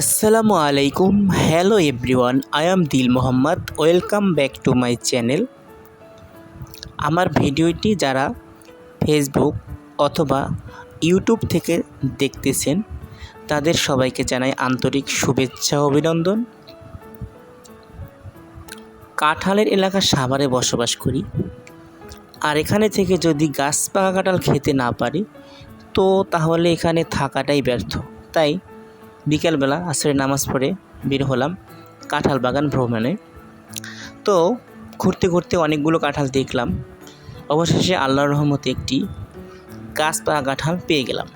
আসসালামু আলাইকুম। Hello everyone I am Dil Mohammad welcome back to my channel আমার ভিডিওটি যারা ফেসবুক অথবা ইউটিউব থেকে দেখতেছেন, তাদের সবাইকে জানাই আন্তরিক শুভেচ্ছা অভিনন্দন। কাঁঠালের এলাকা সাভারে বসবাস করি। আর এখানে থেকে যদি গাছ পাকা কাঁঠাল খেতে না পারি, তো তাহলে এখানে থাকাটাই ব্যর্থ। তাই বিকেলবেলা আসরে নামাজ পড়ে বের হলাম কাঁঠাল বাগান ভ্রমণে। তো ঘুরতে ঘুরতে অনেকগুলো কাঁঠাল দেখলাম। অবশেষে আল্লাহর রহমতে একটি গাছ কাঁঠাল পেয়ে গেলাম।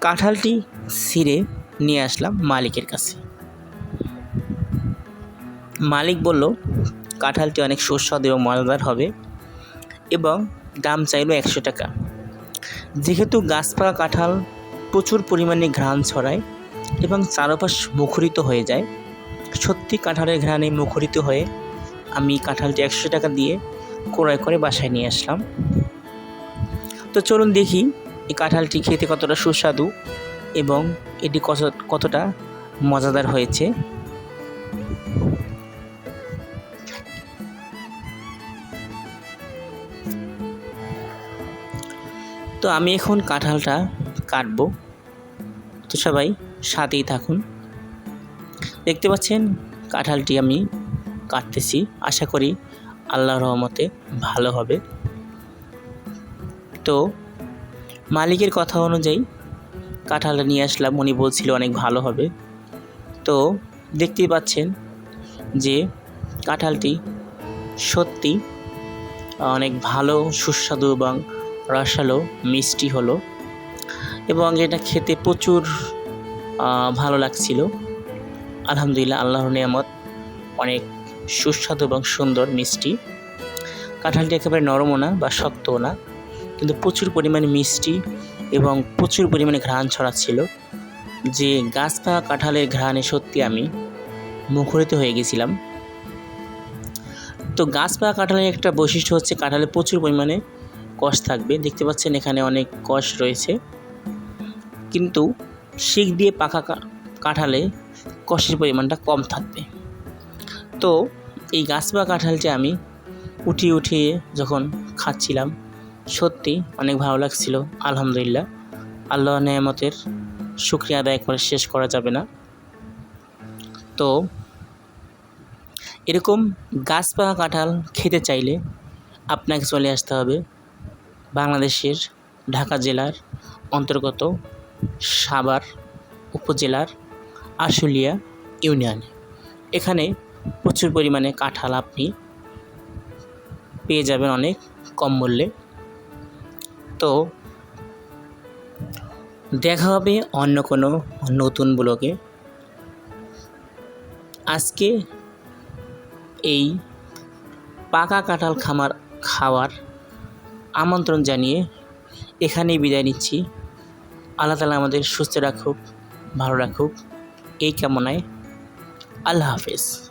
কাঁঠালটি ছিঁড়ে নিয়ে আসলাম মালিকের কাছে। মালিক বলল, কাঁঠালটি অনেক সুস্বাদু এবং মজাদার হবে এবং দাম চাইলো একশো টাকা। যেহেতু গাছ পাকা কাঁঠাল প্রচুর পরিমাণে ঘ্রাণ ছড়ায় এবং চারপাশ মুখরিত হয়ে যায়। সত্যি কাঁঠালের ঘ্রাণে মুখরিত হয়ে আমি কাঁঠালটি একশো টাকা দিয়ে ক্রয় করে বাসায় নিয়ে আসলাম। তো চলুন দেখি এই কাঁঠালটি খেতে কতটা সুস্বাদু এবং এটি কত, কতটা মজাদার হয়েছে। তো আমি এখন কাঁঠালটা কাটবো। তো সবাই সাথেই থাকুন। দেখতে পাচ্ছেন, কাঁঠালটি আমি কাটতেছি। আশা করি আল্লাহর রহমতে ভালো হবে। তো মালিকের কথা অনুযায়ী কাঁঠালটা নিয়ে আসলাম। উনি বলছিল অনেক ভালো হবে। তো দেখতেই পাচ্ছেন যে কাঁঠালটি সত্যি অনেক ভালো, সুস্বাদু এবং রসালো, মিষ্টি হলো। এবং এটা খেতে প্রচুর ভালো লাগছিল। আলহামদুলিল্লাহ, আল্লাহর নিয়ামত, অনেক সুস্বাদু এবং সুন্দর মিষ্টি। কাঁঠালটি একেবারে নরমও না বা শক্তও না, কিন্তু প্রচুর পরিমাণে মিষ্টি এবং প্রচুর পরিমাণে ঘ্রাণ ছড়াচ্ছিল। যে গাছ পাকা কাঁঠালের ঘ্রাণে সত্যি আমি মুখরিত হয়ে গেছিলাম। তো গাছ পাকা কাঁঠালের একটা বৈশিষ্ট্য হচ্ছে, কাঁঠালে প্রচুর পরিমাণে কষ থাকবে। দেখতে পাচ্ছেন এখানে অনেক কষ রয়েছে। কিন্তু শিক দিয়ে পাকা কাঁঠালে কষের পরিমাণটা কম থাকবে। তো এই গাছ বা কাঁঠালটি আমি উঠিয়ে উঠিয়ে যখন খাচ্ছিলাম, সত্যি অনেক ভালো লাগছিল, আলহামদুলিল্লাহ। আল্লাহ নেয়ামতের শুক্রিয়া আদায় করে শেষ করা যাবে না। তো এরকম গাছ পাকা কাঁঠাল খেতে চাইলে আপনাকে চলে আসতে হবে বাংলাদেশের ঢাকা জেলার অন্তর্গত সাভার উপজেলার আশুলিয়া ইউনিয়নে। এখানে প্রচুর পরিমাণে কাঁঠাল আপনি পেয়ে যাবেন অনেক কম মূল্যে। তো দেখা হবে অন্য কোনো নতুন ব্লগে। আজকে এই পাকা কাঁঠাল খামার খাওয়ার আমন্ত্রণ জানিয়ে এখানেই বিদায় নিচ্ছি। আল্লাহ তালা আমাদের সুস্থ রাখুক ভালো রাখুক। এই কামনায় আল্লাহ হাফেজ।